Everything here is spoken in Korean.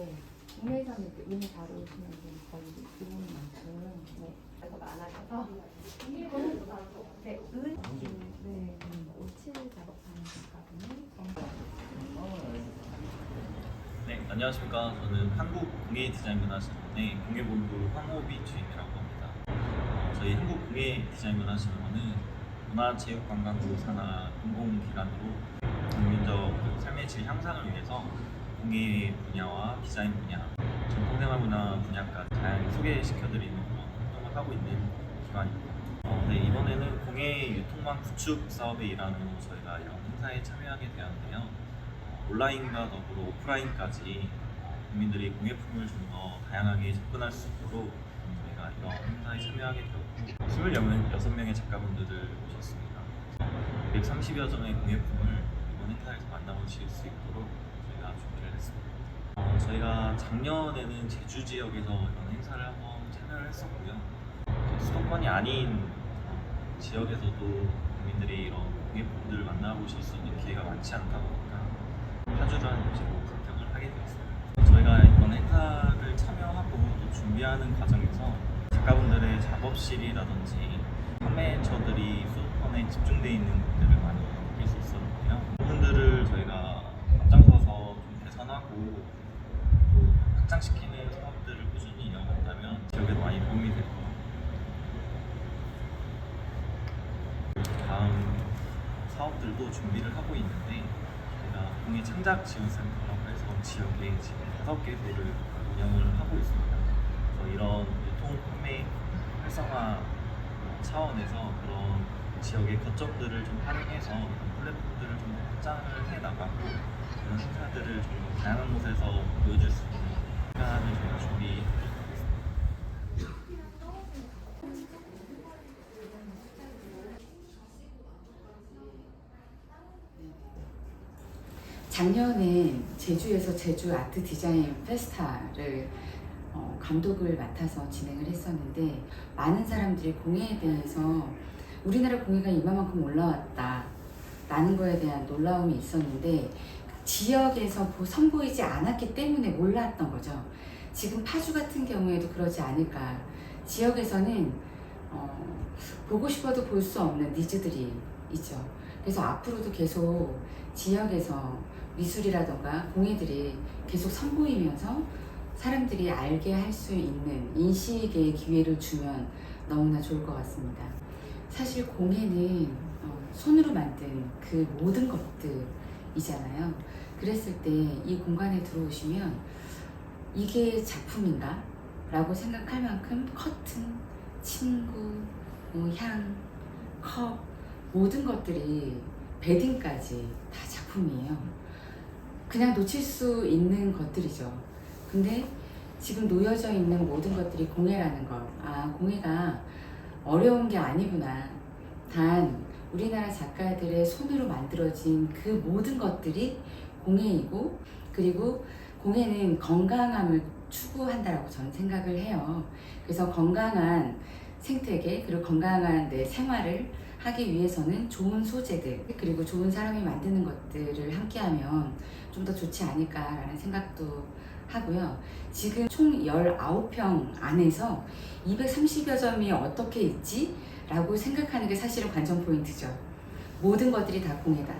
많고 국내에서는 이제 운이 잘 오시는 분 거의 이분 만큼 네, 그래서 많아져서 이거는 네, 은, 네, 오칠 작업하는 작가분이 네, 안녕하십니까. 저는 한국공예 디자인문화진흥원의 공예본부 황호비 주임이라고 합니다. 어, 저희 한국공예 디자인문화진흥원은 문화체육관광부 산하 공공기관으로 국민적 삶의 질 향상을 위해서 공예 분야와 디자인 분야, 전통생활문화 분야까지 다양하게 소개시켜드리는 그런 활동을 하고 있는 기관입니다. 어, 네, 이번에는 공예 유통망 구축 사업의 일환으로 저희가 이런 행사에 참여하게 되었는데요. 어, 온라인과 더불어 오프라인까지 국민들이 공예품을 좀 더 다양하게 접근할 수 있도록 음, 저희가 이런 행사에 참여하게 되었고 26명의 작가분들을 모셨습니다. 230여 점의 공예품을 이번 행사에서 만나보실 수 있도록 저희가 준비를 했습니다. 어, 저희가 작년에는 제주 지역에서 이런 행사를 한번 참여를 했었고요. 수도권이 아닌 어, 지역에서도 국민들이 이런 공예품들을 만나보실 수 있는 기회가 많지 않다 보니까 파주라는 곳으로 선택을 하게 되었습니다. 저희가 이번 행사를 참여하고 또 준비하는 과정에서 작가분들의 작업실이라든지 판매처들이 수도권에 집중되어 있는 곳들을 많이 느낄 수 있었는데요. 부분들을 저희가 앞장서서 좀 개선하고 또 확장시키는 사업들을 꾸준히 이어간다면 지역에도 많이 도움이 될 것 같아요. 다음 사업들도 준비를 하고 있는데 저희가 공예 창작 지원센터라고 해서 지역에 지금 다섯 개 도를 운영을 하고 있습니다. 그래서 이런 유통 판매 활성화 차원에서 그런 지역의 거점들을 좀 활용해서 플랫폼들을 좀 확장을 해 나가고 이런 행사들을 좀더 다양한 곳에서 보여줄 수 있는 시간을 저희가 준비하고 있습니다. 작년에 제주에서 제주 아트 디자인 페스타를 어, 감독을 맡아서 진행을 했었는데 많은 사람들이 공예에 대해서 우리나라 공예가 이만큼 올라왔다 라는 거에 대한 놀라움이 있었는데 지역에서 보- 선보이지 않았기 때문에 몰랐던 거죠. 지금 파주 같은 경우에도 그러지 않을까. 지역에서는 어, 보고 싶어도 볼 수 없는 니즈들이 있죠. 그래서 앞으로도 계속 지역에서 미술이라던가 공예들이 계속 선보이면서 사람들이 알게 할 수 있는 인식의 기회를 주면 너무나 좋을 것 같습니다. 사실 공예는 어, 손으로 만든 그 모든 것들이잖아요. 그랬을 때 이 공간에 들어오시면 이게 작품인가? 라고 생각할 만큼 커튼, 침구, 뭐 향, 컵, 모든 것들이 베딩까지 다 작품이에요. 그냥 놓칠 수 있는 것들이죠. 근데 지금 놓여져 있는 모든 것들이 공예라는 것. 아, 공예가 어려운 게 아니구나. 단, 우리나라 작가들의 손으로 만들어진 그 모든 것들이 공예이고, 그리고 공예는 건강함을 추구한다라고 저는 생각을 해요. 그래서 건강한 생태계, 그리고 건강한 내 생활을 하기 위해서는 좋은 소재들, 그리고 좋은 사람이 만드는 것들을 함께하면 좀 더 좋지 않을까라는 생각도 하고요. 지금 총 19평 안에서 230여 점이 어떻게 있지? 라고 생각하는 게 사실은 관전 포인트죠. 모든 것들이 다 공예다.